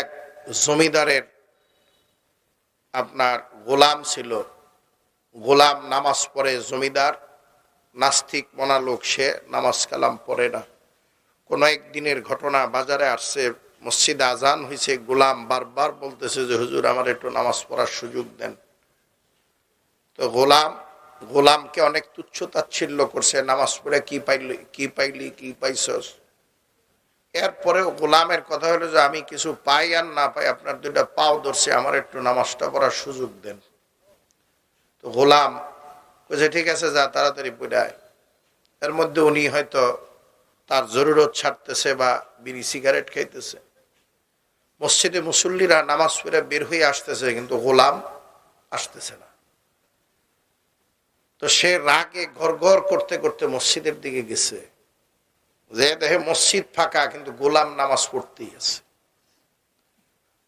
এক জমিদারের আপনার গোলাম ছিল। গোলাম নামাজ পড়ে জমিদার, নাস্তিক মনা লোক সে নামাজ কালাম পড়ে না। কোনো একদিনের ঘটনা বাজারে আসছে, মসজিদে আজান হয়েছে গোলাম বারবার বলতেছে যে, হুজুর, আমার একটু নামাজ পড়ার সুযোগ দেন। তো গোলাম, গোলামকে অনেক তুচ্ছ তাচ্ছিল্য করছে, নামাজ পড়ে কি পাইলি কি পাইলি, কি পাইছস? এরপরে গোলামের কথা হলো যে আমি কিছু পাই আর না পাই, আপনার দুইটা পাও ধরছে, আমার একটু নামাজটা পড়ার সুযোগ দেন। তো গোলাম বলছে ঠিক আছে, যা, তাড়াতাড়ি পড়ায় এর মধ্যে উনি হয়তো তার জরুরত ছাড়তেছে বা বিড়ি সিগারেট খাইতেছে। মসজিদে মুসল্লিরা নামাজ পড়ে বের হয়ে আসতেছে, কিন্তু গোলাম আসতেছে না। তো সে রাগে ঘর ঘর করতে করতে মসজিদের দিকে গেছে। যে দেখে মসজিদ ফাঁকা, কিন্তু গোলাম নামাজ পড়তেই আছে।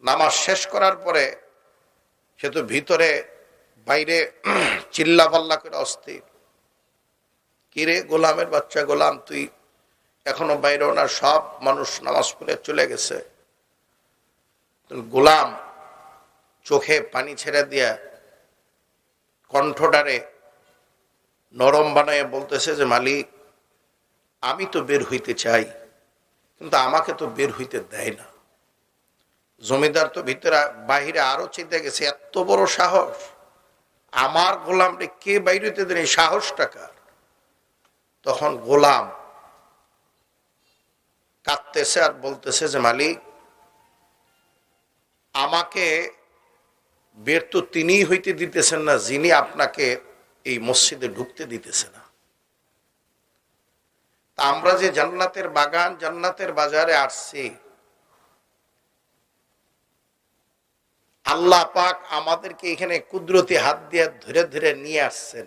নামাজ শেষ করার পরে সে তো ভিতরে, বাইরে চিল্লা পাল্লা করে অস্থির। কিরে গোলামের বাচ্চা গোলাম, তুই এখনও বাইরে না? সব মানুষ নামাজ পড়ে চলে গেছে। গোলাম চোখে পানি ছেড়ে দিয়া কণ্ঠটারে নরম বানায় বলতেছে যে, মালিক আমি তো বের হইতে চাই, কিন্তু আমাকে তো বের হইতে দেয় না। জমিদার তো ভিতরে, বাহিরে আরও চিন্তা গেছে, এত বড় সাহস। আমার গোলামরে কে বাইরেতে দেন এই সাহস টাকার তখন গোলাম কাঁদতেছে আর বলতেছে যে, মালিক, আমাকে বের তো তিনিই হইতে দিতেছেন না, যিনি আপনাকে এই মসজিদে ঢুকতে দিতেছে না। আমরা যে জান্নাতের বাগান, জান্নাতের বাজারে আসছি, আল্লাহ পাক আমাদেরকে এখানে কুদরতি হাত দিয়ে ধরে ধরে নিয়ে আসছেন।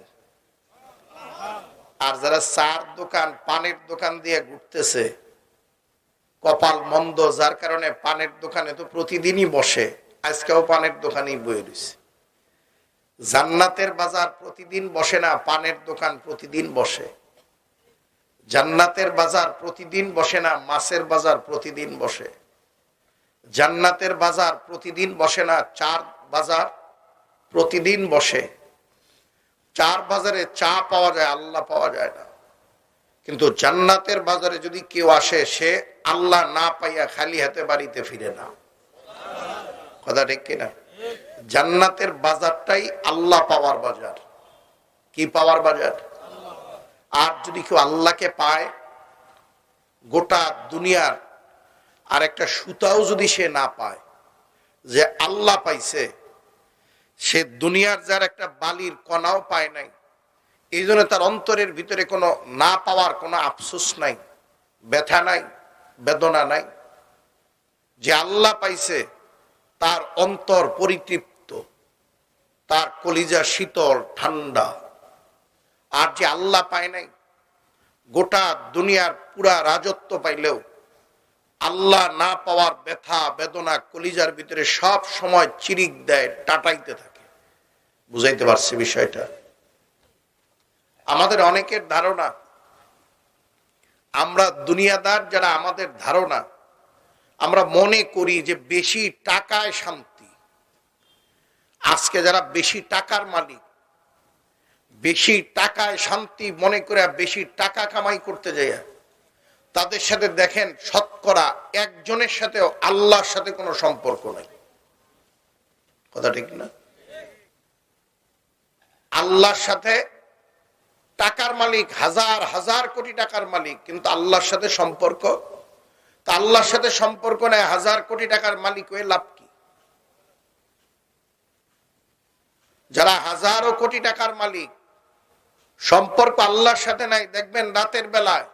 আর যারা চার দোকান, পানের দোকান দিয়ে ঘুরতেছে, কপাল মন্দ, যার কারণে পানের দোকানে তো প্রতিদিনই বসে, আজকেও পানের দোকানেই বয়ে রয়েছে। জান্নাতের বাজার প্রতিদিন বসে না, পানের দোকান প্রতিদিন বসে। জান্নাতের বাজার প্রতিদিন বসে না, মাছের বাজার প্রতিদিন বসে। জান্নাতের বাজার প্রতিদিন বসে না, চার বাজার প্রতিদিন বসে। চার বাজারে চা পাওয়া যায়, আল্লাহ পাওয়া যায় না। কিন্তু জান্নাতের বাজারে যদি কেউ আসে, সে আল্লাহ না পাইয়া খালি হাতে বাড়িতে ফিরে না। কথা ঠিক কিনা? জান্নাতের বাজারটাই আল্লাহ পাওয়ার বাজার। কি পাওয়ার বাজার? আর যদি কেউ আল্লাহকে পায়, গোটা দুনিয়ার আর একটা সুতাও যদি সে না পায়, যে আল্লাহ পাইছে, সে দুনিয়ার যার একটা বালির কণাও পায় নাই, এই জন্য তার অন্তরের ভিতরে কোনো না পাওয়ার কোনো আফসোস নাই, ব্যথা নাই, বেদনা নাই। যে আল্লাহ পাইছে, তার অন্তর পরিতৃপ্ত, তার কলিজা শীতল, ঠান্ডা। আর যে আল্লাহ পায় নাই, গোটা দুনিয়ার পুরা রাজত্ব পাইলেও আল্লাহ না পাওয়ার ব্যথা, বেদনা, কলিজার ভিতরে সব সময় চিরিক দেয়, টাটাইতে থাকে। বুঝাইতে পারছি বিষয়টা? আমাদের অনেকের ধারণা, আমরা দুনিয়াদার যারা আমাদের ধারণা, আমরা মনে করি যে বেশি টাকায় শান্তি। আজকে যারা বেশি টাকার মালিক বেশি টাকায় শান্তি মনে করে বেশি টাকা কামাই করতে যায় তাদের সাথে দেখেন শতকরা একজনের সাথে আল্লাহর সাথে কোনো সম্পর্ক নাই। কথা ঠিক না? আল্লাহর সাথে টাকার মালিক, হাজার হাজার কোটি টাকার মালিক, কিন্তু আল্লাহর সাথে সম্পর্ক? তা আল্লাহর সাথে সম্পর্ক নেয় হাজার কোটি টাকার মালিক হয়ে লাভ কি? যারা হাজারো কোটি টাকার মালিক সম্পর্ক আল্লাহর সাথে নাই, দেখবেন রাতের বেলায়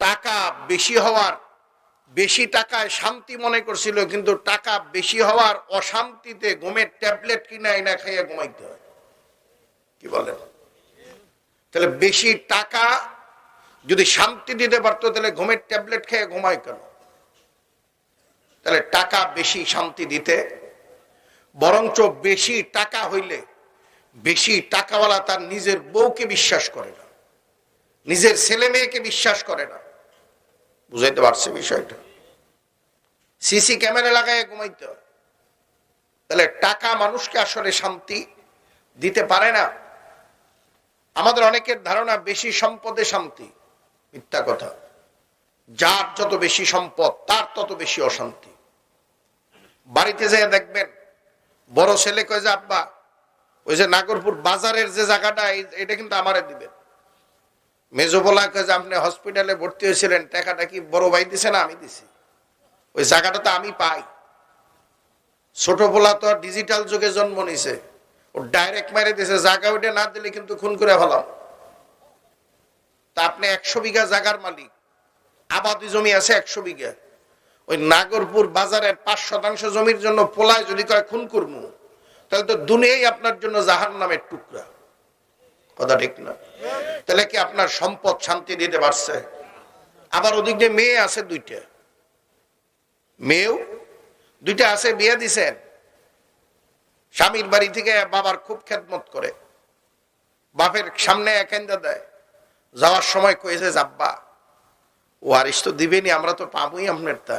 টাকা বেশি হওয়ার, বেশি টাকায় শান্তি মনে করছিল, কিন্তু টাকা বেশি হওয়ার অশান্তিতে ঘুমের ট্যাবলেট কিনা এনা খাইয়া ঘুমাইতে হয়। কি বলেন? তাহলে বেশি টাকা যদি শান্তি দিতে পারতো, তাহলে ঘুমের ট্যাবলেট খেয়ে ঘুমায় কেন? তাহলে টাকা বেশি শান্তি দিতে, বরঞ্চ বেশি টাকা হইলে বেশি টাকাওয়ালা তার নিজের বউকে বিশ্বাস করে না। নিজের ছেলে মেয়েকে বিশ্বাস করে না। বুঝাইতে পারছে বিষয়টা? সিসি ক্যামেরা লাগায় ঘুমাইতে হয়। তাহলে টাকা মানুষকে আসলে শান্তি দিতে পারে না। আমাদের অনেকের ধারণা, বেশি সম্পদে শান্তি। মিথ্যা কথা। যার যত বেশি সম্পদ, তার তত বেশি অশান্তি। বাড়িতে যেয়ে দেখবেন, বড় ছেলে কয়ে যে, আব্বা ওই যে নাগরপুর বাজারের যে জায়গাটা এটা কিন্তু আমারে দিবেন মেজোবলা যে, আপনি হসপিটালে ভর্তি হয়েছিলেন, টাকাটা কি বড় ভাই দিছে না আমি দিছি? ওই জায়গাটা তো আমি পাই। ছোট পোলা তো ডিজিটাল যুগে জন্ম নিছে। ও ডাইরেক্ট মেরে দিছে, জায়গা ওইটা না দিলে কিন্তু খুন করে ফেলাম। তা আপনি একশো বিঘা জায়গার মালিক, আবাদি জমি আছে একশো বিঘা। ওই নাগরপুর বাজারের পাঁচ শতাংশ জমির জন্য পোলায় যদি কয়, খুন করব তাহলে তো দুনিয়াই আপনার জন্য জাহান নামের টুকরা। কথা ঠিক না? তাহলে কি আপনার সম্পদ শান্তি দিতে পারছে? আবার ওদিক দিয়ে মেয়ে আছে দুইটা। মেয়েও দুইটা আছে, বিয়ে দিছেন। স্বামীর বাড়ি থেকে বাবার খুব খেদমত করে। বাপের সামনে একেন্দা দেয়, যাওয়ার সময় কয়েছে যাব্বা? ওয়ারিস তো দিবেনি, আমরা তো পাবোই আপনার তা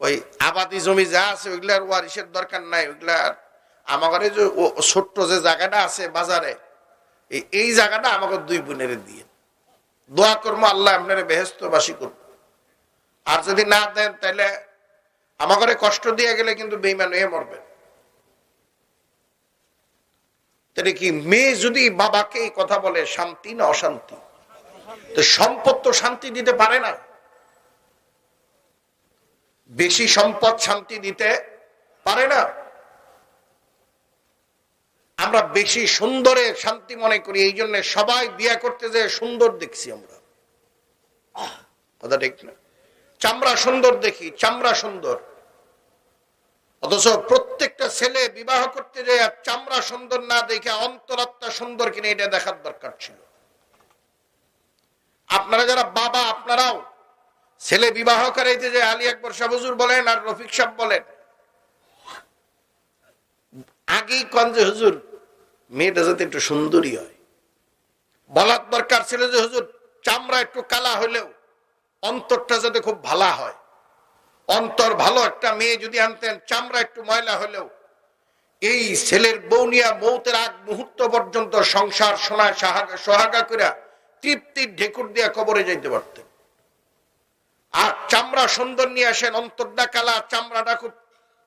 ওই আবাদি জমি যা আছে, ওইগুলার ওয়ারিসের দরকার নাই, ওইগুলার আমার যে ছোট্ট যে জায়গাটা আছে বাজারে, এই জায়গাটা আমাকে দুই বোনের দিয়ে। দোয়া কর্ম আল্লাহ আপনার বেহেস্তবাসী করব আর যদি না দেন তাহলে আমাকে কষ্ট দিয়ে গেলে কিন্তু বেইমান হয়ে মরবেন। তাহলে কি মেয়ে যদি বাবাকে এই কথা বলে, শান্তি না অশান্তি? তো সম্পদ তো শান্তি দিতে পারে না। বেশি সম্পদ শান্তি দিতে পারে না। আমরা বেশি সুন্দরে শান্তি মনে করি, এই জন্য সবাই বিয়ে করতে যে সুন্দর দেখছি আমরা। কথা ঠিক না? চামড়া সুন্দর দেখি, চামড়া সুন্দর। অথচ প্রত্যেকটা ছেলে বিবাহ করতে যে চামড়া সুন্দর না দেখে অন্তরাত্মা সুন্দর কিনা এটা দেখার দরকার ছিল। আপনারা যারা বাবা, আপনারাও ছেলে বিবাহ করাইতে যে আলী আকবর শাহ হুজুর বলেন আর রফিক সাহ বলেন, আগেই কঞ্জে হুজুর মেয়েটা যাতে একটু সুন্দরী হয়। বলার দরকার ছিল যে হুজুর, চামড়া একটু কালা হলেও অন্তরটা যাতে খুব ভালা হয়। অন্তর ভালো একটা মেয়ে যদি আনতেন, চামড়া একটু ময়লা হলেও এই ছেলের বৌনিয়া মৌতের আগ মুহূর্ত পর্যন্ত সংসার সোনা সাহাগা, সোহাগা করিয়া তৃপ্তির ঢেকুর দিয়া কবরে যাইতে পারতেন। আর চামড়া সুন্দর নিয়ে আসেন, অন্তরটা কালা, চামড়াটা খুব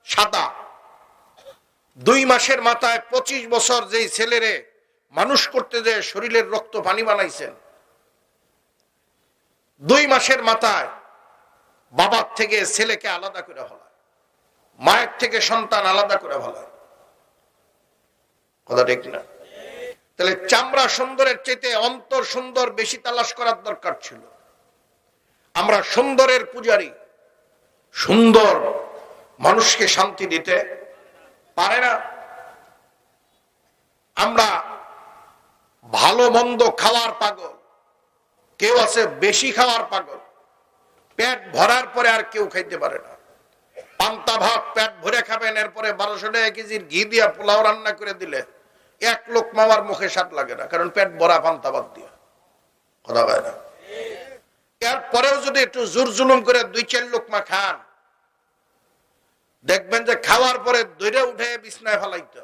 সাদা। দুই মাসের মাথায় পঁচিশ বছর যেই ছেলেরে মানুষ করতে যে শরীরের রক্ত পানি বানাইছেন, দুই মাসের মাথায় বাবার থেকে ছেলেকে আলাদা করে ফেলা মায়ের থেকে সন্তান আলাদা করে ফেলা কথা ঠিক না? তাহলে চামড়া সুন্দরের চেতে অন্তর সুন্দর বেশি তালাশ করার দরকার ছিল। আমরা সুন্দরের পূজারি, সুন্দর মানুষকে শান্তি দিতে পারে না। আমরা ভালো মন্দ খাওয়ার পাগল। কেউ আছে বেশি খাওয়ার পাগল। পেট ভরার পরে আর কেউ খাইতে পারে না। পান্তা ভাত পেট ভরে খাবেন, এরপরে বারোশো টাকা কেজির ঘি দিয়া পোলাও রান্না করে দিলে এক লোক মামার মুখে স্বাদ লাগে না, কারণ পেট ভরা পান্তা ভাত দিয়া। কথা হয় না? এরপরেও যদি একটু জোর জুলুম করে দুই চার লোকমা খান দেখবেন যে খাওয়ার পরে দৈরে উঠে বিছনায় ফেলাইতে।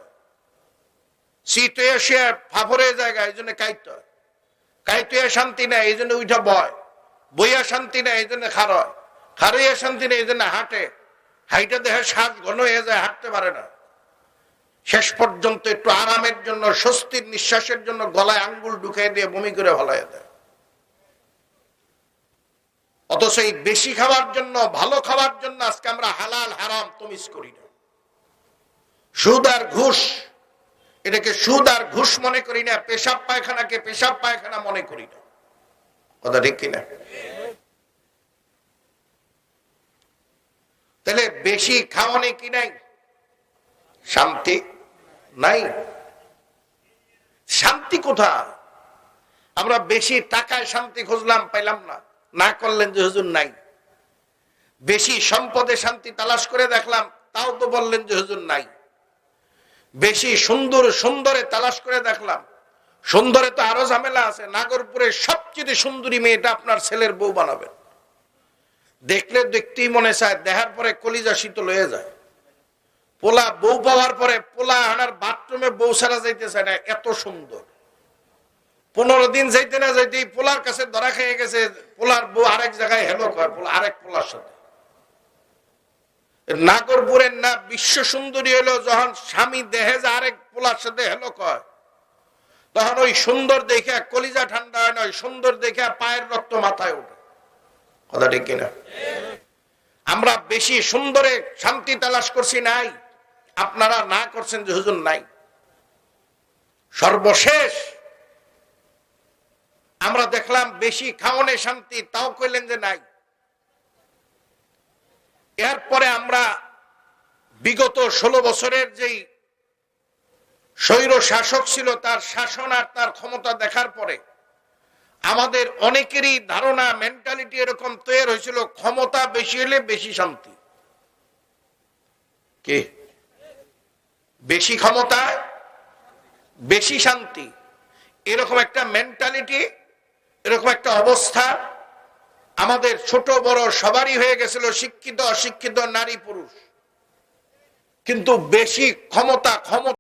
শীত এসে ফাফরে জায়গায়, এই জন্য কাইতে। কাইতে শান্তি নেই, এই জন্য উঠা বয়। বইয়া শান্তি নেই, এই জন্য খারয়। খারইয়া শান্তি নেই, এই জন্য হাঁটে। হাইটা দেহে শ্বাস ঘন হয়ে যায়, হাঁটতে পারে না। শেষ পর্যন্ত একটু আরামের জন্য, স্বস্তির নিঃশ্বাসের জন্য গলায় আঙ্গুল ঢুকিয়ে দিয়ে বমি করে ফলাই দেয়। অথচ এই বেশি খাওয়ার জন্য, ভালো খাওয়ার জন্য আজকে আমরা হালাল, হারাম তমিস করি না। সুদ আর ঘুষ, এটাকে সুদ আর ঘুষ মনে করি না, পেশাব পায়খানাকে পেশাব পায়খানা মনে করি না। কথা ঠিক কিনা? তাহলে বেশি খাওয়ানে কি নাই? শান্তি নাই? শান্তি কোথা আমরা বেশি টাকায় শান্তি খুঁজলাম, পাইলাম না। না করলেন যে হুজুর নাই। বেশি সম্পদে শান্তি তালাশ করে দেখলাম, তাও তো বললেন যে হুজুর নাই। বেশি সুন্দর সুন্দরে তালাশ করে দেখলাম, সুন্দরে তো আরও ঝামেলা আছে, নাগরপুরের সবচেয়ে সুন্দরী মেয়েটা আপনার ছেলের বউ বানাবেন। দেখলে দেখতেই মনে চায়, দেখার পরে কলিজা শীতল হয়ে যায়। পোলা বউ পাওয়ার পরে পোলা আনার বাথরুমে বউ সারা যাইতে চায় না, এত সুন্দর। পনেরো দিন যাইতে না যাইতে পোলার কাছে ধরা খেয়ে গেছে, পোলার বউ আরেক জায়গায় হেলো কয় পোলা আরেক পোলার সাথে। নাগরপুরের না বিশ্ব সুন্দরী হলো যখন স্বামী দেহে যে আরেক পোলার সাথে হেলো কয় তখন ওই সুন্দর দেখে কলিজা ঠান্ডা হয় না, ওই সুন্দর দেখে পায়ের রক্ত মাথায় ওঠে। কথা ঠিক কিনা? আমরা বেশি সুন্দরে শান্তি তালাশ করছি নাই, আপনারা না করছেন যে হুজুর নাই। সর্বশেষ আমরা দেখলাম বেশি খাওয়ানে শান্তি, তাও কইলেন যে নাই। এরপরে আমরা বিগত ষোলো বছরের যেই স্বৈর শাসক ছিল, তার শাসন আর তার ক্ষমতা দেখার পরে আমাদের অনেকেরই ধারণা মেন্টালিটি এরকম তৈরি হয়েছিল, ক্ষমতা বেশি হলে বেশি শান্তি। কে? বেশি ক্ষমতা, বেশি শান্তি। এরকম একটা মেন্টালিটি এরকম একটা অবস্থা। আমাদের ছোট, বড় সবারই হয়ে গেছিল শিক্ষিত, অশিক্ষিত নারী পুরুষ কিন্তু বেশি ক্ষমতা ক্ষমতা